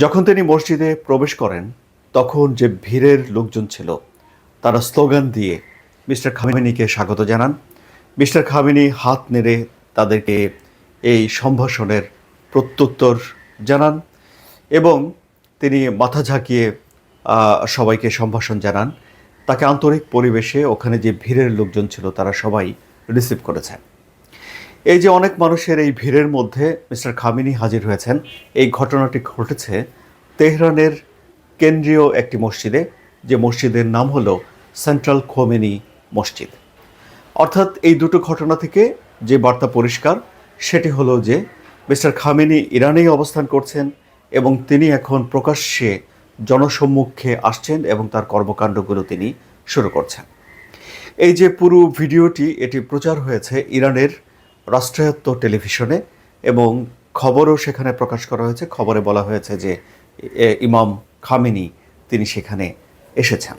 যখন তিনি মসজিদে প্রবেশ করেন, তখন যে ভিড়ের লোকজন ছিল, তারা স্লোগান দিয়ে মিস্টার খামেনিকে স্বাগত জানান। মিস্টার খামেনি হাত নেড়ে তাদেরকে এই সম্ভাষণের প্রত্যুত্তর জানান এবং তিনি মাথা ঝাঁকিয়ে সবাইকে সম্ভাষণ জানান। তাকে আন্তরিক পরিবেশে ওখানে যে ভিড়ের লোকজন ছিল, তারা সবাই রিসিভ করেছেন। এই যে অনেক মানুষের এই ভিড়ের মধ্যে মিস্টার খামিনি হাজির হয়েছেন, এই ঘটনাটি ঘটেছে তেহরানের কেন্দ্রীয় একটি মসজিদে, যে মসজিদের নাম হলো সেন্ট্রাল খোমেনি মসজিদ। অর্থাৎ এই দুটো ঘটনা থেকে যে বার্তা পরিষ্কার, সেটি হলো যে মিস্টার খামেনি ইরানেই অবস্থান করছেন এবং তিনি এখন প্রকাশ্যে জনসম্মুখে আসছেন এবং তার কর্মকাণ্ডগুলো তিনি শুরু করছেন। এই যে পুরো ভিডিওটি, এটি প্রচার হয়েছে ইরানের রাষ্ট্রায়ত্ত টেলিভিশনে এবং খবরও সেখানে প্রকাশ করা হয়েছে। খবরে বলা হয়েছে যে ইমাম খামিনি তিনি সেখানে এসেছেন।